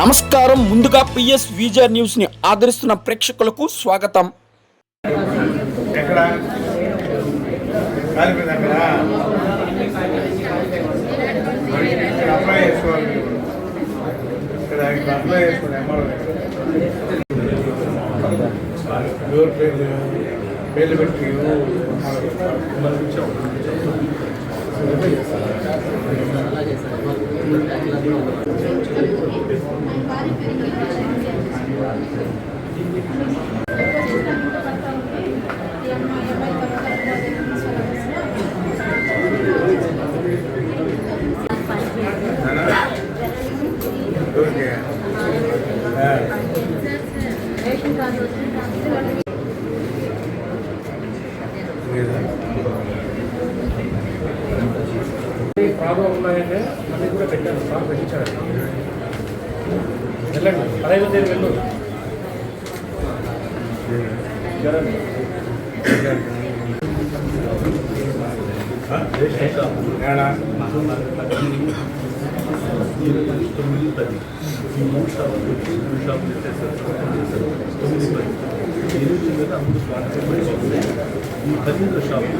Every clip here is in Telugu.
నమస్కారం. ముందుగా పిఎస్ విజర్ న్యూస్ని ఆదరిస్తున్న ప్రేక్షకులకు స్వాగతం. ఎక్కడ? ప్రాబ్లం ఉన్నాయంటే అన్నీ కూడా పెట్టాను సార్ పెట్టించాడు వెళ్ళండి పదహైదు తేదీ వెళ్ళు ఏడా తొమ్మిది పది ఈ మూడు షాపులు వచ్చి మూడు షాపులు పెట్టేస్తారు తొమ్మిది పది ఎనిమిది మీద అప్పుడు స్పాట్ అయిపోయి ఈ పన్నెండు షాపులు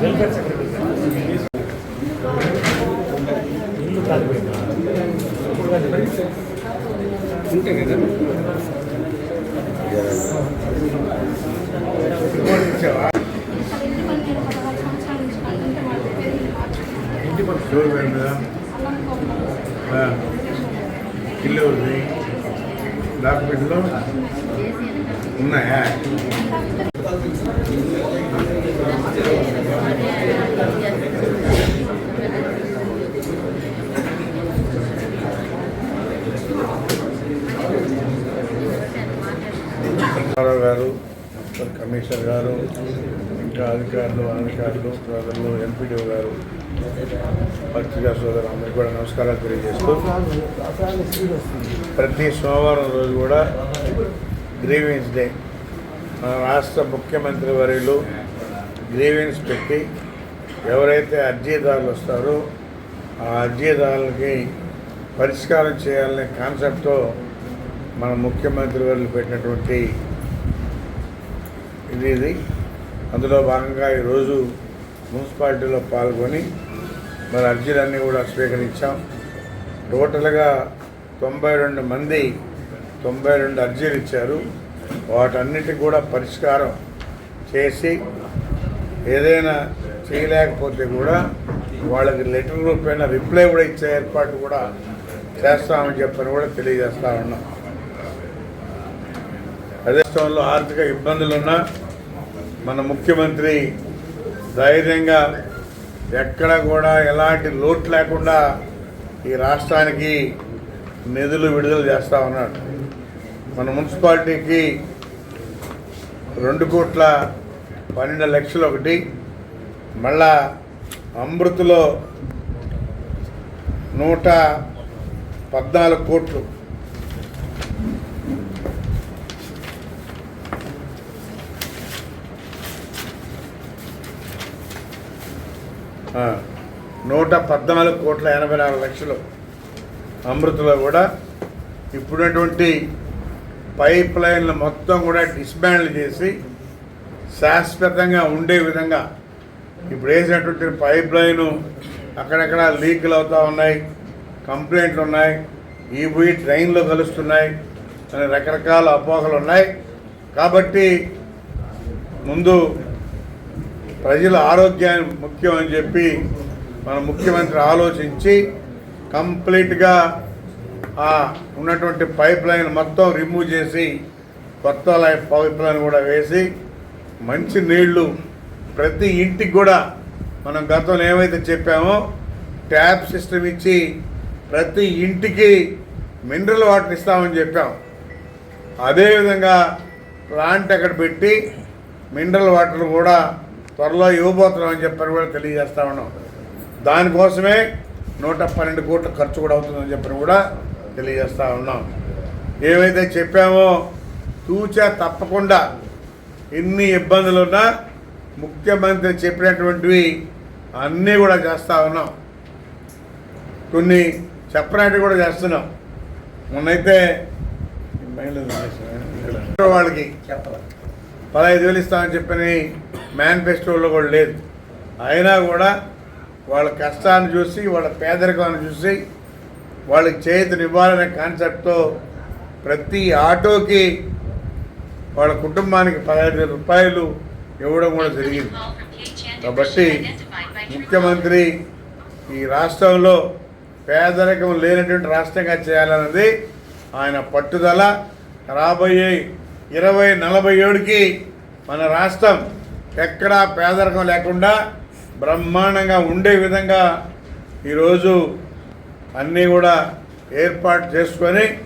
వెల్ఫేర్ సెక్రటరీ ఇల్లు కాలిపోయింది ఉంటే కదా ఇచ్చావా ఇంటి పట్టు ఎవరు పేరు మీద ఇల్లు ఉంది డాక్యుమెంట్లో ఉన్నాయా రామారావు గారు మరి కమిషనర్ గారు ఇంకా అధికారులు అనధికారులు సోదరులు ఎంపీడీఓ గారు పత్రికా సోదరు అందరికీ కూడా నమస్కారాలు తెలియజేస్తూ ప్రతి సోమవారం రోజు కూడా గ్రీవెన్స్ డే. మన రాష్ట్ర ముఖ్యమంత్రి వర్యులు గ్రీవెన్స్ పెట్టి ఎవరైతే అర్జీదారులు వస్తారో ఆ అర్జీదారులకి పరిష్కారం చేయాలనే కాన్సెప్ట్తో మన ముఖ్యమంత్రి వర్యులు పెట్టినటువంటి ఇది. అందులో భాగంగా ఈరోజు మున్సిపాలిటీలో పాల్గొని మరి అర్జీలన్నీ కూడా స్వీకరించాం. టోటల్గా తొంభై రెండు మంది తొంభై రెండు అర్జీలు ఇచ్చారు. వాటన్నిటి కూడా పరిష్కారం చేసి ఏదైనా చేయలేకపోతే కూడా వాళ్ళకి లెటర్ రూపైన రిప్లై కూడా ఇచ్చే ఏర్పాటు కూడా చేస్తామని చెప్పని కూడా తెలియజేస్తా ఉన్నాం. అదే సమయంలో ఆర్థిక ఇబ్బందులున్నా మన ముఖ్యమంత్రి ధైర్యంగా ఎక్కడ కూడా ఎలాంటి లోటు లేకుండా ఈ రాష్ట్రానికి నిధులు విడుదల చేస్తూ ఉన్నాడు. మన మున్సిపాలిటీకి రెండు కోట్ల పన్నెండు లక్షలు ఒకటి మళ్ళా అమృత్లో నూట పద్నాలుగు కోట్లు నూట పద్నాలుగు కోట్ల ఎనభై నాలుగు లక్షలు అమృతలో కూడా ఇప్పుడున్నటువంటి పైప్ లైన్లు మొత్తం కూడా డిస్మాండిల్ చేసి శాశ్వతంగా ఉండే విధంగా ఇప్పుడు వేసినటువంటి పైప్ లైను అక్కడక్కడ లీకులు అవుతూ ఉన్నాయి కంప్లైంట్లు ఉన్నాయి ఈ పోయి ట్రైన్లో కలుస్తున్నాయి అనే రకరకాల అపోహలు ఉన్నాయి. కాబట్టి ముందు ప్రజల ఆరోగ్యాన్ని ముఖ్యం అని చెప్పి మన ముఖ్యమంత్రి ఆలోచించి కంప్లీట్గా ఆ ఉన్నటువంటి పైప్ లైన్ మొత్తం రిమూవ్ చేసి కొత్త లైఫ్ పైప్ లైన్ కూడా వేసి మంచి నీళ్ళు ప్రతి ఇంటికి కూడా మనం గతంలో ఏమైతే చెప్పామో ట్యాప్ సిస్టమ్ ఇచ్చి ప్రతి ఇంటికి మినరల్ వాటర్ ఇస్తామని చెప్పాం. అదేవిధంగా ప్లాంట్ అక్కడ పెట్టి మినరల్ వాటర్ కూడా త్వరలో ఇవ్వబోతున్నామని చెప్పని కూడా తెలియజేస్తా ఉన్నాం. దానికోసమే నూట పన్నెండు కోట్ల ఖర్చు కూడా అవుతుందని చెప్పని కూడా తెలియజేస్తా ఉన్నాం. ఏవైతే చెప్పామో తూచా తప్పకుండా ఎన్ని ఇబ్బందులు ఉన్నా ముఖ్యమంత్రి చెప్పినటువంటివి అన్నీ కూడా చేస్తూ ఉన్నాం. కొన్ని చెప్పనట్టు కూడా చేస్తున్నాం. మొన్నైతే వాళ్ళకి పదహైదు వేలు ఇస్తామని చెప్పని మేనిఫెస్టోలో కూడా లేదు. అయినా కూడా వాళ్ళ కష్టాన్ని చూసి వాళ్ళ పేదరికాన్ని చూసి వాళ్ళకి చేతిని ఇవ్వాలనే కాన్సెప్ట్తో ప్రతి ఆటోకి వాళ్ళ కుటుంబానికి పదహైదు రూపాయలు ఇవ్వడం కూడా జరిగింది. కాబట్టి ముఖ్యమంత్రి ఈ రాష్ట్రంలో పేదరికం లేనటువంటి రాష్ట్రంగా చేయాలన్నది ఆయన పట్టుదల. రాబోయే ఇరవై నలభై ఏడుకి మన రాష్ట్రం ఎక్కడా పేదరికం లేకుండా బ్రహ్మాండంగా ఉండే విధంగా ఈరోజు అన్నీ కూడా ఏర్పాటు చేసుకొని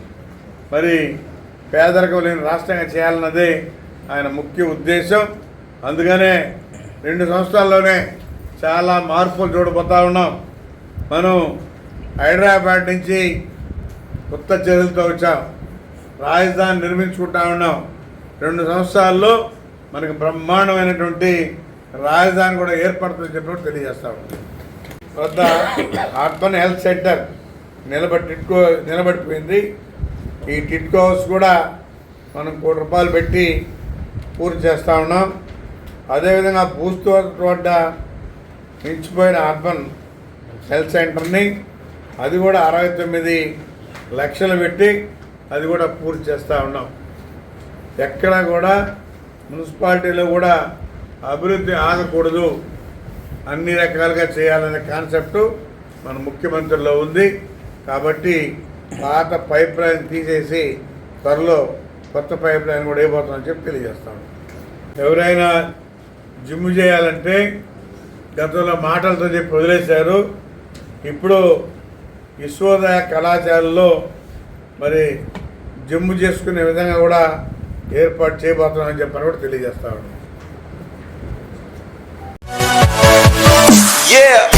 మరి పేదరికం లేని రాష్ట్రంగా చేయాలన్నదే ఆయన ముఖ్య ఉద్దేశం. అందుకనే రెండు సంవత్సరాల్లోనే చాలా మార్పులు చూడబోతా ఉన్నాం. మనం హైదరాబాద్ నుంచి కొత్త చర్యలతో వచ్చాం. రాజధాని నిర్మించుకుంటా ఉన్నాం. రెండు సంవత్సరాల్లో మనకు బ్రహ్మాండమైనటువంటి రాజధాని కూడా ఏర్పడుతుందని చెప్పినట్టు తెలియజేస్తా ఉన్నాం వద్ద అర్బన్ హెల్త్ సెంటర్ నిలబడి టిట్కో నిలబడిపోయింది. ఈ టిట్కో హౌస్ కూడా మనం కోటి రూపాయలు పెట్టి పూర్తి చేస్తూ ఉన్నాం. అదేవిధంగా పూస్తోట వద్ద మించిపోయిన అర్బన్ హెల్త్ సెంటర్ని అది కూడా అరవై తొమ్మిది లక్షలు పెట్టి అది కూడా పూర్తి చేస్తూ ఉన్నాం. ఎక్కడ కూడా మున్సిపాలిటీలో కూడా అభివృద్ధి ఆగకూడదు. అన్ని రకాలుగా చేయాలనే కాన్సెప్టు మన ముఖ్యమంత్రిలో ఉంది. కాబట్టి పాత పైప్ లైన్ తీసేసి త్వరలో కొత్త పైప్ లైన్ కూడా అయిపోతుందని చెప్పి తెలియజేస్తాం. ఎవరైనా జిమ్ చేయాలంటే గతంలో మాటలతో చెప్పి వదిలేశారు. ఇప్పుడు విశ్వోదయ కళాశాలలో మరి జిమ్ చేసుకునే విధంగా కూడా ఏర్పాటు చేయబోతున్నామని చెప్పని కూడా తెలియజేస్తా ఉన్నాం Yeah.